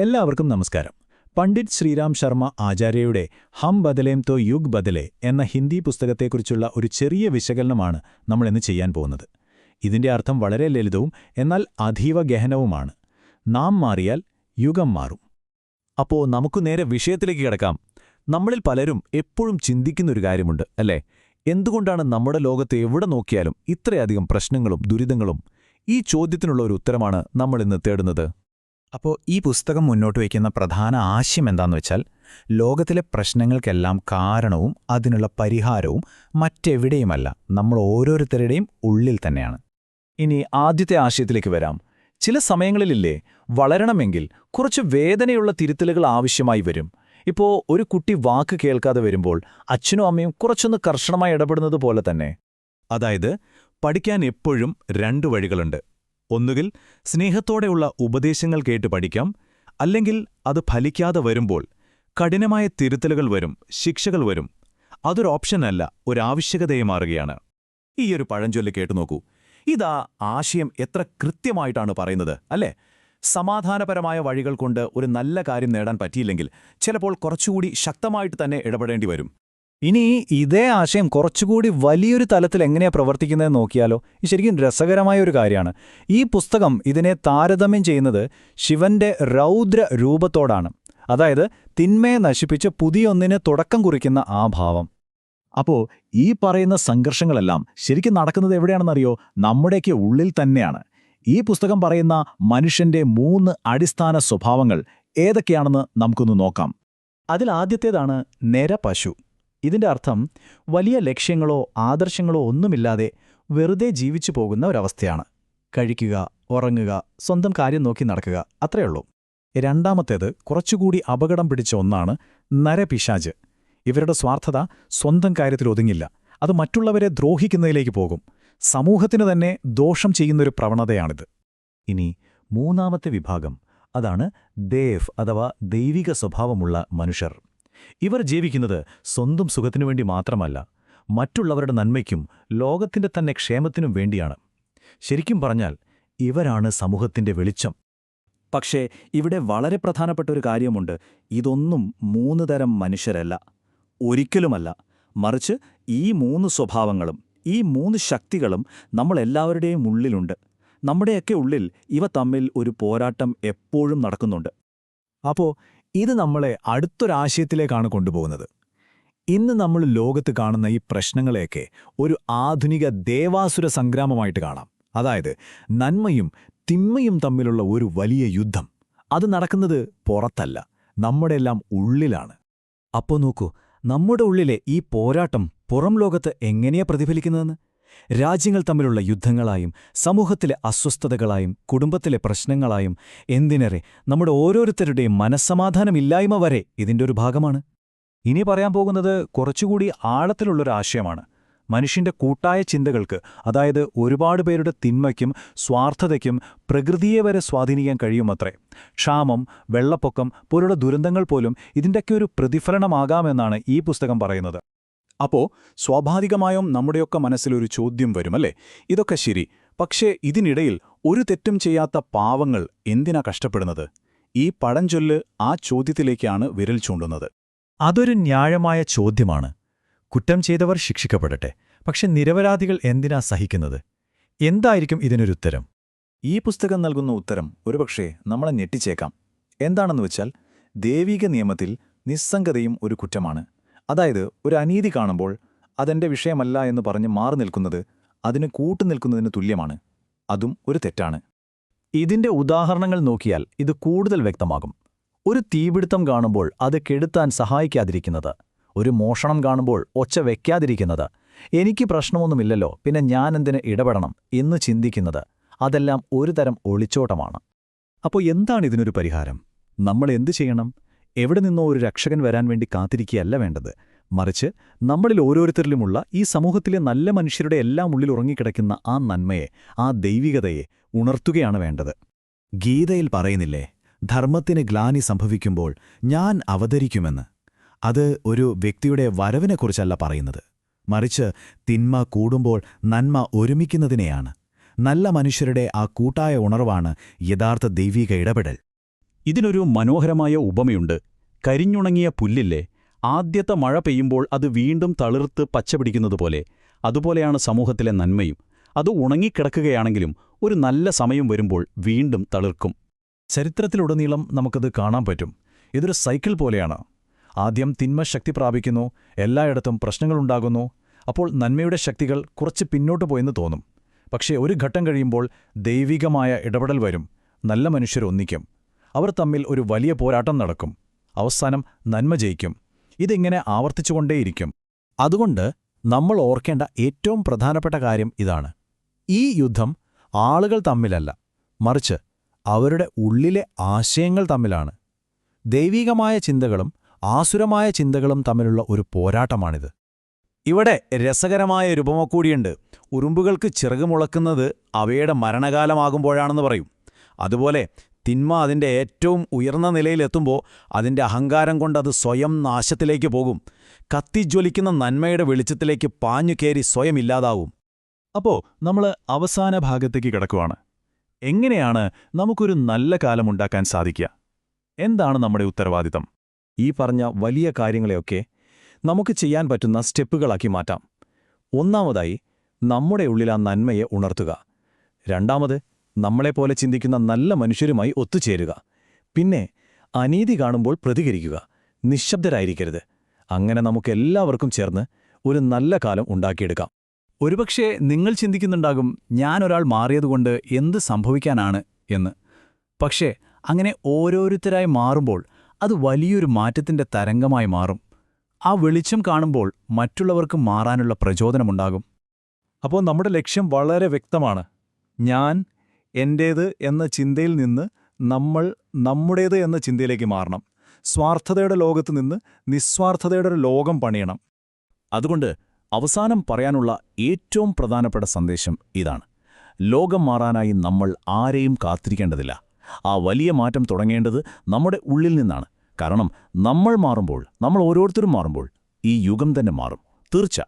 എല്ലാവർക്കും നമസ്കാരം. പണ്ഡിറ്റ് ശ്രീരാം ശർമ്മ ആചാര്യയുടെ ഹം ബദലേം തോ യുഗ് ബദലെ എന്ന ഹിന്ദി പുസ്തകത്തെക്കുറിച്ചുള്ള ഒരു ചെറിയ വിശകലനമാണ് നമ്മളിന്ന് ചെയ്യാൻ പോകുന്നത്. ഇതിന്റെ അർത്ഥം വളരെ ലളിതവും എന്നാൽ അതീവ ഗഹനവുമാണ്. നാം മാറിയാൽ യുഗം മാറും. അപ്പോ നമുക്ക് നേരെ വിഷയത്തിലേക്ക് കിടക്കാം. നമ്മളിൽ പലരും എപ്പോഴും ചിന്തിക്കുന്നൊരു കാര്യമുണ്ട് അല്ലേ? എന്തുകൊണ്ടാണ് നമ്മുടെ ലോകത്ത് എവിടെ നോക്കിയാലും ഇത്രയധികം പ്രശ്നങ്ങളും ദുരിതങ്ങളും? ഈ ചോദ്യത്തിനുള്ള ഒരു ഉത്തരമാണ് നമ്മളിന്ന് തേടുന്നത്. അപ്പോൾ ഈ പുസ്തകം മുന്നോട്ട് വയ്ക്കുന്ന പ്രധാന ആശയം എന്താന്ന് വെച്ചാൽ ലോകത്തിലെ പ്രശ്നങ്ങൾക്കെല്ലാം കാരണവും അതിനുള്ള പരിഹാരവും മറ്റെവിടെയുമല്ല. നമ്മൾ ഓരോരുത്തരുടെയും ഉള്ളിൽ തന്നെയാണ്. ഇനി ആദ്യത്തെ ആശയത്തിലേക്ക് വരാം. ചില സമയങ്ങളിലില്ലേ വളരണമെങ്കിൽ കുറച്ച് വേദനയുള്ള തിരുത്തലുകൾ ആവശ്യമായി വരും. ഇപ്പോ ഒരു കുട്ടി വാക്ക് കേൾക്കാതെ വരുമ്പോൾ അച്ഛനും അമ്മയും കുറച്ചൊന്ന് കർശനമായി ഇടപെടുന്നത് പോലെ തന്നെ. അതായത് പഠിക്കാൻ എപ്പോഴും രണ്ട് വഴികളുണ്ട്. ഒന്നുകിൽ സ്നേഹത്തോടെയുള്ള ഉപദേശങ്ങൾ കേട്ട് പഠിക്കാം അല്ലെങ്കിൽ അത് ഫലിക്കാതെ വരുമ്പോൾ കഠിനമായ തിരുത്തലുകൾ വരും ശിക്ഷകൾ വരും. അതൊരു ഓപ്ഷനല്ല ഒരാവശ്യകതയെ മാറുകയാണ്. ഈയൊരു പഴഞ്ചൊല്ല് കേട്ടു നോക്കൂ. ഇതാ ആശയം എത്ര കൃത്യമായിട്ടാണ് പറയുന്നത് അല്ലേ? സമാധാനപരമായ വഴികൾ കൊണ്ട് ഒരു നല്ല കാര്യം നേടാൻ പറ്റിയില്ലെങ്കിൽ ചിലപ്പോൾ കുറച്ചുകൂടി ശക്തമായിട്ട് തന്നെ ഇടപെടേണ്ടി വരും. ഇനി ഇതേ ആശയം കുറച്ചുകൂടി വലിയൊരു തലത്തിൽ എങ്ങനെയാ പ്രവർത്തിക്കുന്നതെന്ന് നോക്കിയാലോ ഇത് ശരിക്കും രസകരമായ ഒരു കാര്യമാണ്. ഈ പുസ്തകം ഇതിനെ താരതമ്യം ചെയ്യുന്നത് ശിവന്റെ രൗദ്ര രൂപത്തോടാണ്. അതായത് തിന്മയെ നശിപ്പിച്ച് പുതിയൊന്നിന് തുടക്കം കുറിക്കുന്ന ആ ഭാവം. അപ്പോ ഈ പറയുന്ന സംഘർഷങ്ങളെല്ലാം ശരിക്കും നടക്കുന്നത് എവിടെയാണെന്നറിയോ? നമ്മുടെയൊക്കെ ഉള്ളിൽ തന്നെയാണ്. ഈ പുസ്തകം പറയുന്ന മനുഷ്യന്റെ മൂന്ന് അടിസ്ഥാന സ്വഭാവങ്ങൾ ഏതൊക്കെയാണെന്ന് നമുക്കൊന്ന് നോക്കാം. അതിലാദ്യത്തേതാണ് ആദ്യത്തേതാണ് പശു ഇതിന്റെ അർത്ഥം വലിയ ലക്ഷ്യങ്ങളോ ആദർശങ്ങളോ ഒന്നുമില്ലാതെ വെറുതെ ജീവിച്ചു പോകുന്ന ഒരവസ്ഥയാണ്. കഴിക്കുക ഉറങ്ങുക സ്വന്തം കാര്യം നോക്കി നടക്കുക അത്രയുള്ളൂ രണ്ടാമത്തേത് കുറച്ചുകൂടി അപകടം പിടിച്ച ഒന്നാണ് നരപിശാജ് ഇവരുടെ സ്വാർത്ഥത സ്വന്തം കാര്യത്തിൽ ഒതുങ്ങില്ല. അത് മറ്റുള്ളവരെ ദ്രോഹിക്കുന്നതിലേക്ക് പോകും. സമൂഹത്തിന് തന്നെ ദോഷം ചെയ്യുന്നൊരു പ്രവണതയാണിത്. ഇനി മൂന്നാമത്തെ വിഭാഗം. അതാണ് ദേവ് അഥവാ ദൈവിക സ്വഭാവമുള്ള മനുഷ്യർ. ഇവർ ജീവിക്കുന്നത് സ്വന്തം സുഖത്തിനു വേണ്ടി മാത്രമല്ല മറ്റുള്ളവരുടെ നന്മയ്ക്കും ലോകത്തിന്റെ തന്നെ ക്ഷേമത്തിനും വേണ്ടിയാണ്. ശരിക്കും പറഞ്ഞാൽ ഇവരാണ് സമൂഹത്തിന്റെ വെളിച്ചം. പക്ഷേ ഇവിടെ വളരെ പ്രധാനപ്പെട്ട ഒരു കാര്യമുണ്ട്. ഇതൊന്നും മൂന്ന് തരം മനുഷ്യരല്ല. ഒരിക്കലുമല്ല. മറിച്ച് ഈ മൂന്ന് സ്വഭാവങ്ങളും ഈ മൂന്ന് ശക്തികളും നമ്മളെല്ലാവരുടെയും ഉള്ളിലുണ്ട്. നമ്മുടെയൊക്കെ ഉള്ളിൽ ഇവ തമ്മിൽ ഒരു പോരാട്ടം എപ്പോഴും നടക്കുന്നുണ്ട്. അപ്പോ ഇത് നമ്മളെ അടുത്തൊരാശയത്തിലേക്കാണ് കൊണ്ടുപോകുന്നത്. ഇന്ന് നമ്മൾ ലോകത്ത് കാണുന്ന ഈ പ്രശ്നങ്ങളെയൊക്കെ ഒരു ആധുനിക ദേവാസുര സംഗ്രാമമായിട്ട് കാണാം. അതായത് നന്മയും തിന്മയും തമ്മിലുള്ള ഒരു വലിയ യുദ്ധം. അത് നടക്കുന്നത് പുറത്തല്ല നമ്മുടെ എല്ലാം ഉള്ളിലാണ്. അപ്പോൾ നോക്കൂ നമ്മുടെ ഉള്ളിലെ ഈ പോരാട്ടം പുറം ലോകത്ത് എങ്ങനെയാ പ്രതിഫലിക്കുന്നതെന്ന്? രാജ്യങ്ങൾ തമ്മിലുള്ള യുദ്ധങ്ങളായും സമൂഹത്തിലെ അസ്വസ്ഥതകളായും കുടുംബത്തിലെ പ്രശ്നങ്ങളായും എന്തിനേറെ നമ്മുടെ ഓരോരുത്തരുടെയും മനസ്സമാധാനമില്ലായ്മ വരെ ഇതിന്റെ ഒരു ഭാഗമാണ്. ഇനി പറയാൻ പോകുന്നത് കുറച്ചുകൂടി ആഴത്തിലുള്ളൊരാശയമാണ് മനുഷ്യന്റെ കൂട്ടായ ചിന്തകൾക്ക് അതായത് ഒരുപാട് പേരുടെ തിന്മയ്ക്കും സ്വാർത്ഥതയ്ക്കും പ്രകൃതിയെ വരെ സ്വാധീനിക്കാൻ കഴിയുമത്രേ. ക്ഷാമം വെള്ളപ്പൊക്കം പോലുള്ള ദുരന്തങ്ങൾ പോലും ഇതിന്റെയൊക്കെ ഒരു പ്രതിഫലനമാകാമെന്നാണ് ഈ പുസ്തകം പറയുന്നത്. അപ്പോ സ്വാഭാവികമായും നമ്മുടെയൊക്കെ മനസ്സിലൊരു ചോദ്യം വരുമല്ലേ? ഇതൊക്കെ ശരി. പക്ഷേ ഇതിനിടയിൽ ഒരു തെറ്റും ചെയ്യാത്ത പാവങ്ങൾ എന്തിനാ കഷ്ടപ്പെടുന്നത്? ഈ പഴഞ്ചൊല്ല് ആ ചോദ്യത്തിലേക്കാണ് വിരൽ ചൂണ്ടുന്നത്. അതൊരു ന്യായമായ ചോദ്യമാണ്. കുറ്റം ചെയ്തവർ ശിക്ഷിക്കപ്പെടട്ടെ. പക്ഷെ നിരപരാധികൾ എന്തിനാ സഹിക്കുന്നത്? എന്തായിരിക്കും ഇതിനൊരുത്തരം ഈ പുസ്തകം നൽകുന്ന ഉത്തരം ഒരുപക്ഷേ നമ്മളെ ഞെട്ടിച്ചേക്കാം. എന്താണെന്ന് വെച്ചാൽ ദൈവിക നിയമത്തിൽ നിസ്സംഗതയും ഒരു കുറ്റമാണ്. അതായത് ഒരു അനീതി കാണുമ്പോൾ അതെന്റെ വിഷയമല്ല എന്ന് പറഞ്ഞ് മാറി നിൽക്കുന്നത് അതിന് കൂട്ടുനിൽക്കുന്നതിന് തുല്യമാണ്. അതും ഒരു തെറ്റാണ്. ഇതിന്റെ ഉദാഹരണങ്ങൾ നോക്കിയാൽ ഇത് കൂടുതൽ വ്യക്തമാകും. ഒരു തീപിടുത്തം കാണുമ്പോൾ അത് കെടുത്താൻ സഹായിക്കാതിരിക്കുന്നത് ഒരു മോഷണം കാണുമ്പോൾ ഒച്ച വയ്ക്കാതിരിക്കുന്നത് എനിക്ക് പ്രശ്നമൊന്നുമില്ലല്ലോ പിന്നെ ഞാനെന്തിന് ഇടപെടണം എന്ന് ചിന്തിക്കുന്നത് അതെല്ലാം ഒരു തരം ഒളിച്ചോട്ടമാണ്. അപ്പോൾ എന്താണ് ഇതിനൊരു പരിഹാരം? നമ്മൾ എന്തു ചെയ്യണം? എവിടെ നിന്നോ ഒരു രക്ഷകൻ വരാൻ വേണ്ടി കാത്തിരിക്കുകയല്ല വേണ്ടത്. മറിച്ച് നമ്മളിൽ ഓരോരുത്തരിലുമുള്ള ഈ സമൂഹത്തിലെ നല്ല മനുഷ്യരുടെ എല്ലാം ഉള്ളിൽ ഉറങ്ങിക്കിടക്കുന്ന ആ നന്മയെ ആ ദൈവികതയെ ഉണർത്തുകയാണ് വേണ്ടത്. ഗീതയിൽ പറയുന്നില്ലേ ധർമ്മത്തിന് ഗ്ലാനി സംഭവിക്കുമ്പോൾ ഞാൻ അവതരിക്കുമെന്ന്. അത് ഒരു വ്യക്തിയുടെ വരവിനെക്കുറിച്ചല്ല പറയുന്നത്. മറിച്ച് തിന്മ കൂടുമ്പോൾ നന്മ ഒരുമിക്കുന്നതിനെയാണ്. നല്ല മനുഷ്യരുടെ ആ കൂട്ടായ ഉണർവാണ് യഥാർത്ഥ ദൈവിക ഇടപെടൽ. ഇതിനൊരു മനോഹരമായ ഉപമയുണ്ട്. കരിഞ്ഞുണങ്ങിയ പുല്ലില്ലേ? ആദ്യത്തെ മഴ പെയ്യുമ്പോൾ അത് വീണ്ടും തളിർത്ത് പച്ചപിടിക്കുന്നതുപോലെ അതുപോലെയാണ് സമൂഹത്തിലെ നന്മയും. അത് ഉണങ്ങിക്കിടക്കുകയാണെങ്കിലും ഒരു നല്ല സമയം വരുമ്പോൾ വീണ്ടും തളിർക്കും. ചരിത്രത്തിലുടനീളം നമുക്കത് കാണാൻ പറ്റും. ഇതൊരു സൈക്കിൾ പോലെയാണ്. ആദ്യം തിന്മ ശക്തി പ്രാപിക്കുന്നു എല്ലായിടത്തും പ്രശ്നങ്ങളുണ്ടാകുന്നു അപ്പോൾ നന്മയുടെ ശക്തികൾ കുറച്ച് പിന്നോട്ട് പോയെന്ന് തോന്നും. പക്ഷേ ഒരു ഘട്ടം കഴിയുമ്പോൾ ദൈവികമായ ഇടപെടൽ വരും. നല്ല മനുഷ്യർ ഒന്നിക്കും. അവർ തമ്മിൽ ഒരു വലിയ പോരാട്ടം നടക്കും. അവസാനം നന്മ ജയിക്കും. ഇതിങ്ങനെ ആവർത്തിച്ചുകൊണ്ടേയിരിക്കും. അതുകൊണ്ട് നമ്മൾ ഓർക്കേണ്ട ഏറ്റവും പ്രധാനപ്പെട്ട കാര്യം ഇതാണ്. ഈ യുദ്ധം ആളുകൾ തമ്മിലല്ല മറിച്ച് അവരുടെ ഉള്ളിലെ ആശയങ്ങൾ തമ്മിലാണ്. ദൈവികമായ ചിന്തകളും ആസുരമായ ചിന്തകളും തമ്മിലുള്ള ഒരു പോരാട്ടമാണിത്. ഇവിടെ രസകരമായ രൂപമോ കൂടിയുണ്ട്. ഉറുമ്പുകൾക്ക് ചിറകുമുളക്കുന്നത് അവയുടെ മരണകാലമാകുമ്പോഴാണെന്ന് പറയും. അതുപോലെ തിന്മ അതിന്റെ ഏറ്റവും ഉയർന്ന നിലയിലെത്തുമ്പോൾ അതിന്റെ അഹങ്കാരം കൊണ്ട് അത് സ്വയം നാശത്തിലേക്ക് പോകും. കത്തിജ്വലിക്കുന്ന നന്മയുടെ വെളിച്ചത്തിലേക്ക് പാഞ്ഞു കയറി സ്വയം ഇല്ലാതാവും. അപ്പോൾ നമ്മൾ അവസാന ഭാഗത്തേക്ക് കിടക്കുവാണ്. എങ്ങനെയാണ് നമുക്കൊരു നല്ല കാലമുണ്ടാക്കാൻ സാധിക്കുക? എന്താണ് നമ്മുടെ ഉത്തരവാദിത്തം? ഈ പറഞ്ഞ വലിയ കാര്യങ്ങളെയൊക്കെ നമുക്ക് ചെയ്യാൻ പറ്റുന്ന സ്റ്റെപ്പുകളാക്കി മാറ്റാം. ഒന്നാമതായി നമ്മുടെ ഉള്ളിൽ ആ നന്മയെ ഉണർത്തുക. രണ്ടാമത് നമ്മളെപ്പോലെ ചിന്തിക്കുന്ന നല്ല മനുഷ്യരുമായി ഒത്തുചേരുക. പിന്നെ അനീതി കാണുമ്പോൾ പ്രതികരിക്കുക. നിശബ്ദരായിരിക്കരുത്. അങ്ങനെ നമുക്കെല്ലാവർക്കും ചേർന്ന് ഒരു നല്ല കാലം ഉണ്ടാക്കിയെടുക്കാം. ഒരുപക്ഷെ നിങ്ങൾ ചിന്തിക്കുന്നുണ്ടാകും ഞാനൊരാൾ മാറിയതുകൊണ്ട് എന്ത് സംഭവിക്കാനാണ് എന്ന്. പക്ഷേ അങ്ങനെ ഓരോരുത്തരായി മാറുമ്പോൾ അത് വലിയൊരു മാറ്റത്തിന്റെ തരംഗമായി മാറും. ആ വെളിച്ചം കാണുമ്പോൾ മറ്റുള്ളവർക്ക് മാറാനുള്ള പ്രചോദനമുണ്ടാകും. അപ്പോൾ നമ്മുടെ ലക്ഷ്യം വളരെ വ്യക്തമാണ്. ഞാൻ എന്റേത് എന്ന ചിന്തയിൽ നിന്ന് നമ്മൾ നമ്മുടേത് എന്ന ചിന്തയിലേക്ക് മാറണം. സ്വാർത്ഥതയുടെ ലോകത്ത് നിന്ന് നിസ്വാർത്ഥതയുടെ ഒരു ലോകം പണിയണം. അതുകൊണ്ട് അവസാനം പറയാനുള്ള ഏറ്റവും പ്രധാനപ്പെട്ട സന്ദേശം ഇതാണ്. ലോകം മാറാനായി നമ്മൾ ആരെയും കാത്തിരിക്കേണ്ടതില്ല. ആ വലിയ മാറ്റം തുടങ്ങേണ്ടത് നമ്മുടെ ഉള്ളിൽ നിന്നാണ്. കാരണം നമ്മൾ മാറുമ്പോൾ നമ്മൾ ഓരോരുത്തരും മാറുമ്പോൾ ഈ യുഗം തന്നെ മാറും. തീർച്ച.